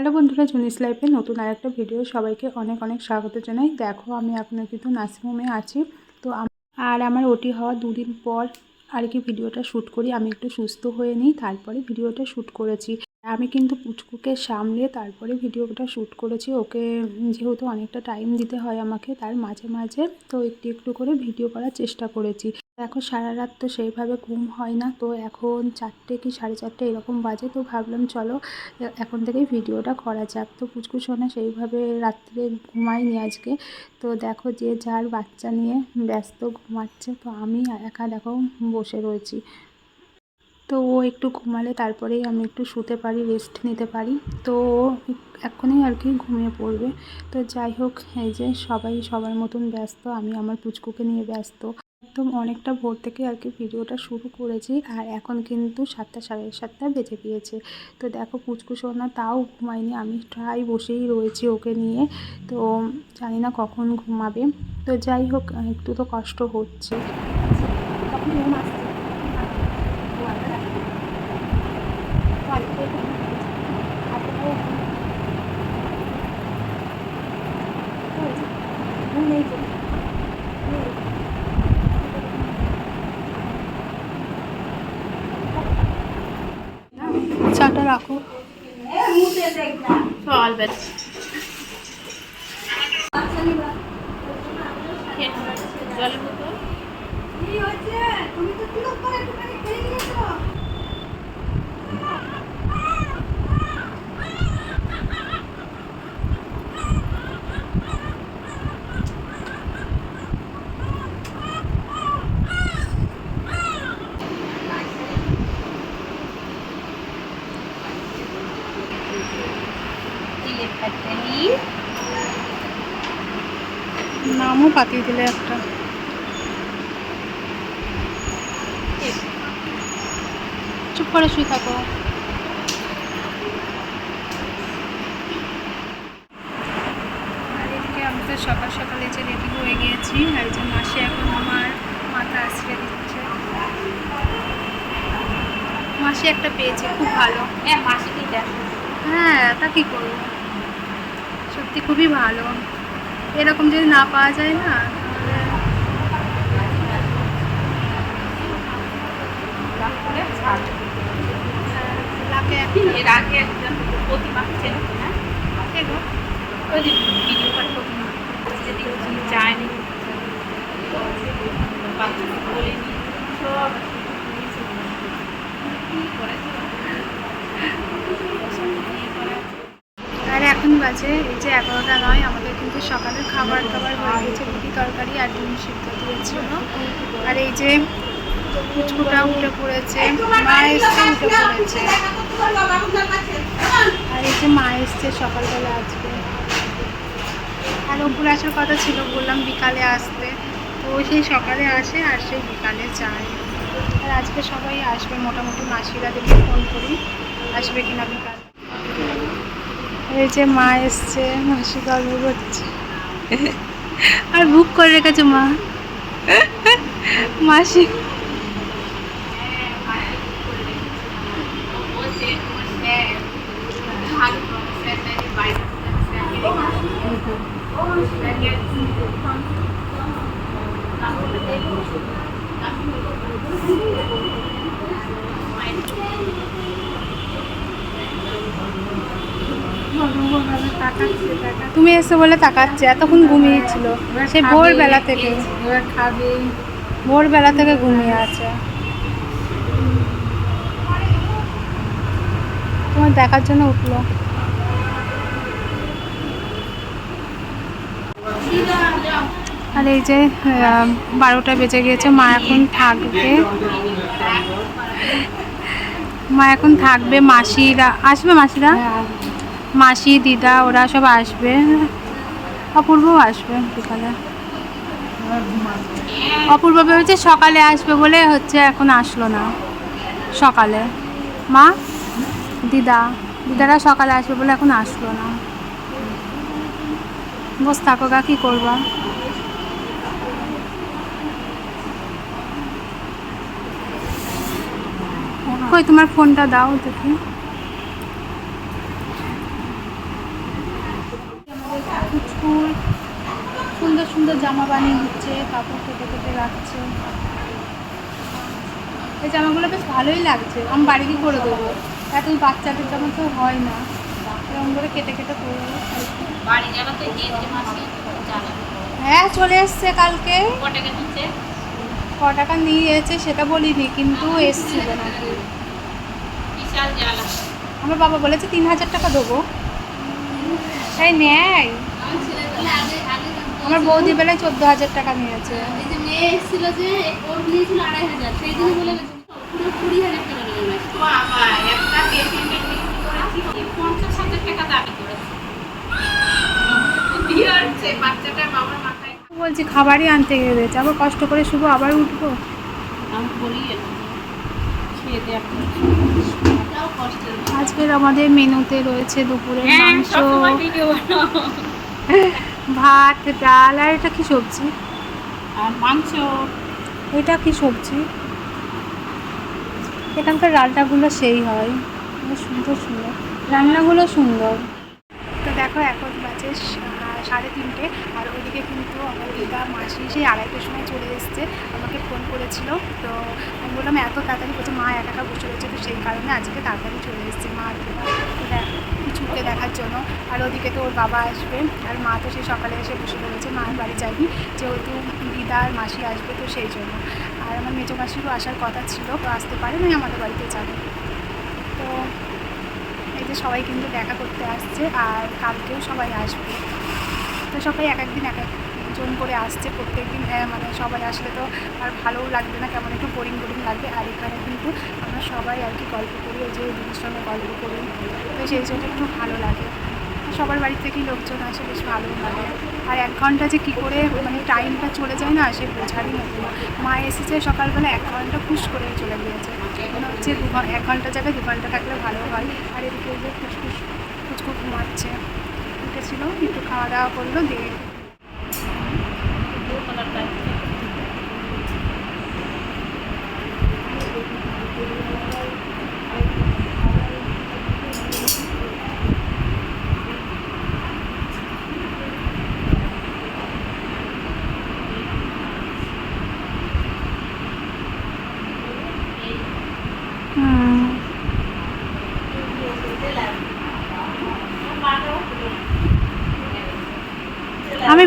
Hello বন্ধুরা, জুনিস লাইফে নতুন আর একটা ভিডিও সবাইকে অনেক অনেক স্বাগত জানাই। দেখো, আমি এখনও কিন্তু নার্সিংহোমে আছি। তো আর আমার ওটি হওয়া দুদিন পর আর কি ভিডিওটা শ্যুট করি। আমি একটু সুস্থ হয়ে নিই, তারপরে ভিডিওটা শ্যুট করেছি। আমি কিন্তু পুচকুকে সামলে তারপরে ভিডিওটা শ্যুট করেছি। ওকে যেহেতু অনেকটা টাইম দিতে হয় আমাকে, তার মাঝে মাঝে তো একটু একটু করে ভিডিও করার চেষ্টা করেছি। দেখো সারা রাত তো সেইভাবে ঘুম হয় না, তো এখন চারটে কি সাড়ে চারটে এরকম বাজে, তো ভাবলাম চলো এখন থেকেই ভিডিওটা করা যাক। তো পুচকু সোনা সেইভাবে রাত্রে ঘুমায়নি আজকে, তো দেখো যে যার বাচ্চা নিয়ে ব্যস্ত ঘুমাচ্ছে, তো আমি একা দেখো বসে রয়েছি। তো ও একটু ঘুমালে তারপরেই আমি একটু শুতে পারি রেস্ট নিতে পারি, তো এক্ষুনি আর কি ঘুমিয়ে পড়বে। তো যাই হোক, এই যে সবাই সবার মতন ব্যস্ত, আমি আমার পুচকুকে নিয়ে ব্যস্ত। একদম অনেকটা ভোর থেকে আর কি ভিডিওটা শুরু করেছি আর এখন কিন্তু সাতটা সাড়ে সাতটা বেজে গিয়েছে। তো দেখো পুচকু না তাও ঘুমায়নি, আমি প্রায় বসেই রয়েছি ওকে নিয়ে। তো জানি না কখন ঘুমাবে। তো যাই হোক, একটু তো কষ্ট হচ্ছে তখন ঘুম আসছে চাটা রাখো চল পাতিয়ে দিলে একটা। চুপ করে শুয়ে থাকো। সকাল সকালে যে রেডি হয়ে গিয়েছি আর যে মাসে এখন আমার মাথা আশ্রে দিচ্ছে। মাসে একটা পেয়েছে খুব ভালো। হ্যাঁ মাসি হ্যাঁ তা কী করব? সত্যি খুবই ভালো। এরকম যদি না পাওয়া যায় না এর আগে একজন প্রতিমা হ্যাঁ? ওই যে ভিডিও কল যদি যায়নি বাচ্চাকে বলেনি সব করেছে আর এখন বাজে, এই যে এগারোটা নয়, আমাদের কিন্তু সকালের খাবার দাবার হয়ে গেছে, রুটি তরকারি আর ডিম সিদ্ধ দিয়েছিল আর এই যে কুচকুটা উঠে পড়েছে, মা এসছে উঠে পড়েছে। আর এই যে মা এসছে সকালবেলা আজকে। আর ওপরে আসার কথা ছিল, বললাম বিকালে আসতে। তো সেই সকালে আসে আর সেই বিকালে যায়। আর আজকে সবাই আসবে, মোটামুটি মাসিরা দেখে ফোন করি, আসবে কিনা বিকাল। এই যে মা এসছে, মাসি গল্প করছে। আর বুক করে রেখেছে মা? মাসি। বলছে তোমার স্যার ভালো তোমার স্যার নাকি বাইরে তুমি এসে বলে তাকাচ্ছে এতক্ষণ ঘুমিয়েছিল। সে ভোরবেলা থেকে। ভোরবেলা থেকে ঘুমিয়ে আছে। তোমার দেখার জন্য উঠল। আর এই যে বারোটা বেজে গিয়েছে মা এখন থাকবে। মা এখন থাকবে মাসিরা আসবে মাসিরা? মাসি, দিদা, ওরা সব আসবে। অপূর্বও আসবে বিকালে। অপূর্ব ভেবেছে সকালে আসবে বলে হচ্ছে এখন আসলো না। সকালে। মা, দিদা, দিদারা সকালে আসবে বলে এখন আসলো না। বস থাকো গা, কী করবা? কই, তোমার ফোনটা দাও দেখি। সুন্দর সুন্দর জামা বানিয়ে দিচ্ছে কাপড় কেটে কেটে রাখছে। এই জামাগুলো বেশ ভালোই লাগছে আমি বাড়ি গিয়ে করে দেবো। এত বাচ্চাদের জামা তো হয় না এরকম করে কেটে কেটে করব জ্বালা হ্যাঁ চলে এসছে কালকে। ক টাকা নিয়ে এসেছে সেটা বলিনি কিন্তু এসছিল নাকি। আমার বাবা বলেছে তিন হাজার টাকা দেবো। তাই নেয়। আমার বৌদি বেলায় চোদ্দ হাজার টাকা নিয়েছে। এই যে মেয়ে এসেছিল যে ওর নিয়েছিল আড়াই হাজার সেই দিনই বলে গেছে পুরো কুড়ি হাজার টাকা নিয়ে গেছে। একটা পেশেন্টের পঞ্চাশ হাজার টাকা দাবি করেছে। দিয়ে বাচ্চাটার বাবার মাথায় বলছি খাবারই আনতে গেছে আবার কষ্ট করে শুভ আবার উঠবো? আমি বলি আজকের আমাদের মেনুতে রয়েছে দুপুরের হ্যাঁ মাংস। ভাত ডাল আর এটা কি সবজি? আর মাংস। এটা কি সবজি? এখানকার ডালটাগুলো সেই হয়। সুন্দর সুন্দর। রান্নাগুলো সুন্দর। তো দেখো এখন বাজে সাড়ে তিনটে। আর ওইদিকে কিন্তু আমার দিদা মাসি সেই আড়াইটার সময় চলে এসছে। আমাকে ফোন করেছিল। তো আমি বললাম এত তাড়াতাড়ি বলছে মা একা একা বসে রয়েছে। তো সেই কারণে আজকে তাড়াতাড়ি চলে এসছে মা আর দিদা। তো দেখ- কিছুকে দেখার জন্য। আর ওদিকে তো ওর বাবা আসবে, আর মা তো সে সকালে এসে বসে বলেছে মায়ের বাড়ি যাবি যেহেতু দিদা আর মাসি আসবে তো সেই জন্য। আর আমার মেজো মাসিরও আসার কথা ছিল, তো আসতে পারে না আমাদের বাড়িতে যাবে। তো এই যে সবাই কিন্তু দেখা করতে আসছে, আর কালকেও সবাই আসবে। তো সবাই এক একদিন এক এক একজন করে আসছে প্রত্যেক দিন মানে সবাই আসলে তো আর ভালোও লাগবে না, কেমন একটু বোরিং বোরিং লাগবে। আর এখানে কিন্তু আমরা সবাই আর কি গল্প করি ওই যে দিদির সঙ্গে গল্প করি। তো সেই জন্য একটু ভালো লাগে। সবার বাড়ি থেকেই লোকজন আসে বেশ ভালো লাগে। আর এক ঘণ্টা যে কী করে মানে টাইমটা চলে যায় না, সে বোঝারই মতো না। মা এসেছে সকালবেলা এক ঘণ্টা খুশ করে চলে গিয়েছে। মনে হচ্ছে দু এক ঘণ্টা জায়গায় দু ঘণ্টা থাকলে ভালো হয়। আর এদিকে যে ফুসফুস ফুচকু ঘুমাচ্ছে। উঠেছিল, একটু খাওয়া দাওয়া করল, দিয়ে ব্লু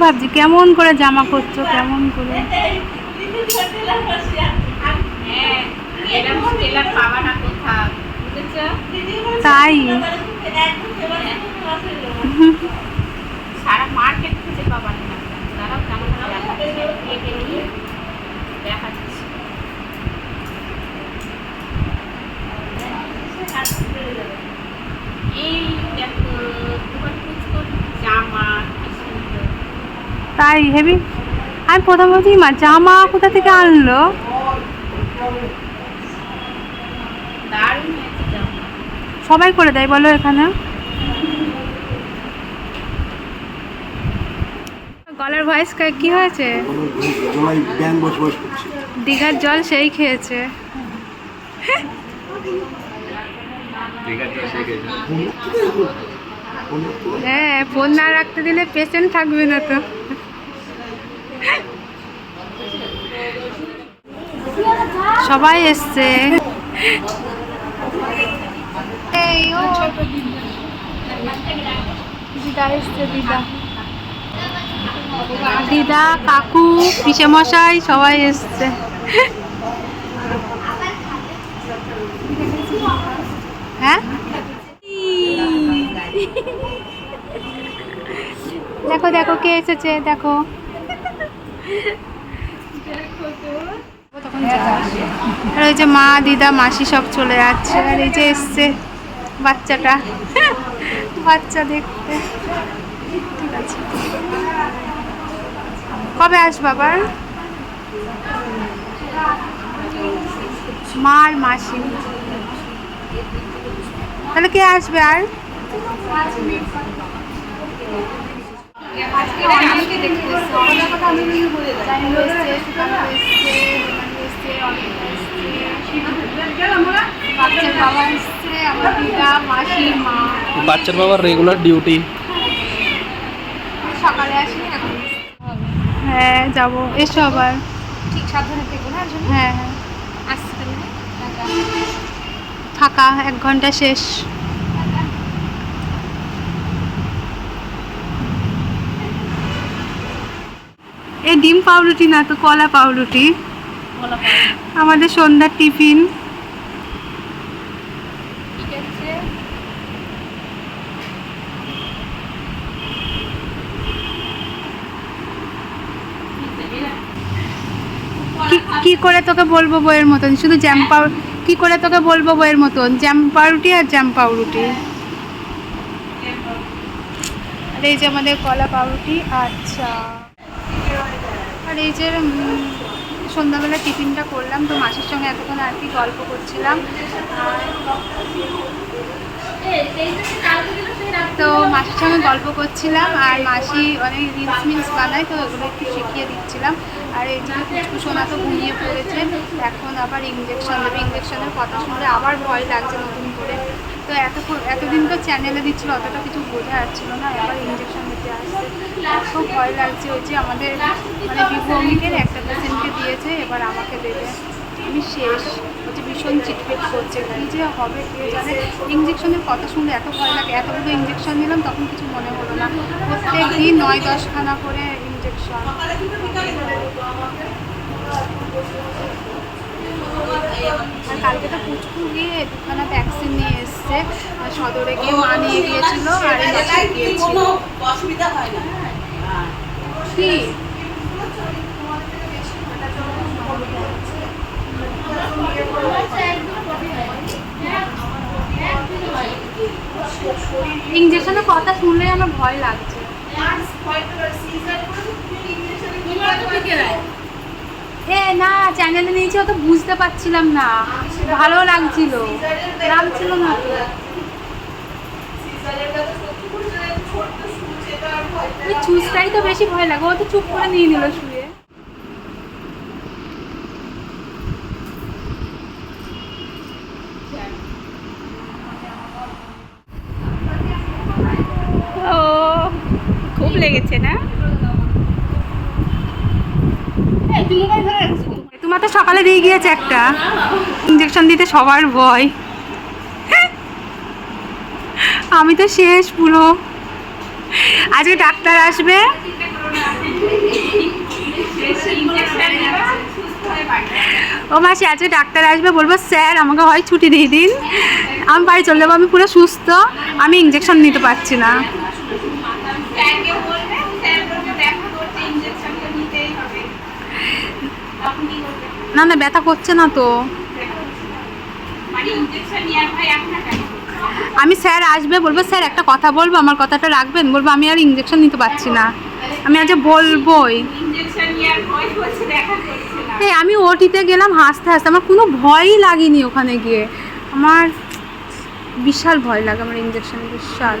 ভাবছি কেমন করে জামা করছ কেমন করে? তাই সারা মার্কেট খুঁজে পাবা না তারাও জামাটা দেখাচ্ছে কেটে নিয়ে দেখাচ্ছি এই দেখো তোমার কুচকো জামা কি সুন্দর হেবি? আমি প্রথম বলছি মা, জামা কোথা থেকে আনলো? সবাই করে দেয়, বলো এখানে। গলার ভয়েস কি হয়েছে? দীঘার জল সেই খেয়েছে। হ্যাঁ ফোন না রাখতে দিলে পেশেন্ট থাকবে না তো। সবাই এসছে। দিদা এসছে দিদা। দিদা কাকু মশাই সবাই এসছে। হ্যাঁ? দেখো দেখো কে এসেছে দেখো। আর ওই যে মা, দিদা, মাসি সব চলে যাচ্ছে। আর এই যে এসছে বাচ্চাটা। বাচ্চা দেখতে। ঠিক আছে। কবে আসবে আবার? মা আর মাসি। তাহলে কে আসবে আর? আজকে অনেকে দেখতে এসছে। অনেক কথা আমি কিন্তু বলে দিই এসছে সুকান্ত এসছে রোমানি এসছে অনিতা এসছে বাচ্চার বাবা এসছে আমার দিদা মাসি মা। বাচ্চার বাবার রেগুলার ডিউটি সকালে আসি এখন হ্যাঁ যাব। এসো আবার। ঠিক সাবধানে থেকো না হ্যাঁ হ্যাঁ। আসছি তাহলে। ফাঁকা এক ঘণ্টা শেষ। ডিম পাউরুটি না তো কলা পাউরুটি? আমাদের সন্ধ্যার টিফিন। কি করে তোকে বলব বইয়ের মতন? শুধু জ্যাম পাউ কি করে তোকে বলব বইয়ের মতন? জ্যাম পাউরুটি আর জ্যাম পাউরুটি। আর এই যে আমাদের কলা পাউরুটি আচ্ছা। আর এই যে সন্ধ্যাবেলা টিফিনটা করলাম, তো মাসির সঙ্গে এতক্ষণ আর কি গল্প করছিলাম। তো মাসির সঙ্গে গল্প করছিলাম, আর মাসি অনেক রিলস মিলস বানায়, তো ওগুলো একটু শিখিয়ে দিচ্ছিলাম। আর এই যে পুচকু সোনা তো ঘুমিয়ে পড়েছে, এখন আবার ইঞ্জেকশন দেবে ইঞ্জেকশনের কথা শুনলে আবার ভয় লাগছে নতুন করে। তো এত এতদিন তো চ্যানেলে দিচ্ছিল, অতটা কিছু বোঝা যাচ্ছিল না, এবার ইঞ্জেকশন খুব ভয় লাগছে ওই যে আমাদের মানে বিভু অমিকের একটা পেশেন্টকে দিয়েছে, এবার আমাকে দেবে। আমি শেষ। হচ্ছে ভীষণ চিটপেট করছে, কী যে হবে, কে জানে? ইঞ্জেকশনের কথা শুনলে এত ভয় লাগে, এতগুলো ইঞ্জেকশন নিলাম, তখন কিছু মনে হলো না। প্রত্যেক দিন নয় দশখানা করে ইঞ্জেকশন আর কালকে তো পুচকু গিয়ে দুখানা ভ্যাকসিন নিয়ে এসছে, সদরে গিয়ে মা নিয়ে গিয়েছিল আর অসুবিধা হয় না। কি? ইঞ্জেকশনের কথা শুনলে আমার ভয় লাগছে। এ, না চ্যানেলে নিয়েছি, অত বুঝতে পারছিলাম না। ভালো লাগছিল। লাগছিল না ওই চুজটাই তো বেশি ভয় লাগে ও তো চুপ করে নিয়ে নিল শুয়ে। খুব লেগেছে না? তোমার তো সকালে দিয়ে গিয়েছে একটা। ইঞ্জেকশন দিতে সবার ভয়। আমি তো শেষ পুরো। আজকে ডাক্তার আসবে। ও মাসি, আজকে ডাক্তার আসবে, বলব, স্যার, আমাকে হয় ছুটি দিয়ে দিন। আমি বাড়ি চলে যাব, আমি পুরো সুস্থ। আমি ইঞ্জেকশন নিতে পারছি না। না না, ব্যথা করছে না তো। মানে ইঞ্জেকশন নেওয়ার ভাই আমি স্যার আসবে, বলব, স্যার, একটা কথা বলব, আমার কথাটা রাখবেন? বলব, আমি আর ইঞ্জেকশন নিতে পারছি না। আমি আজ বলবোই। এই, আমি ওটিতে গেলাম, হাসতে হাসতে, আমার কোনো ভয়ই লাগেনি ওখানে গিয়ে। আমার বিশাল ভয় লাগে আমার ইঞ্জেকশন বিশাল।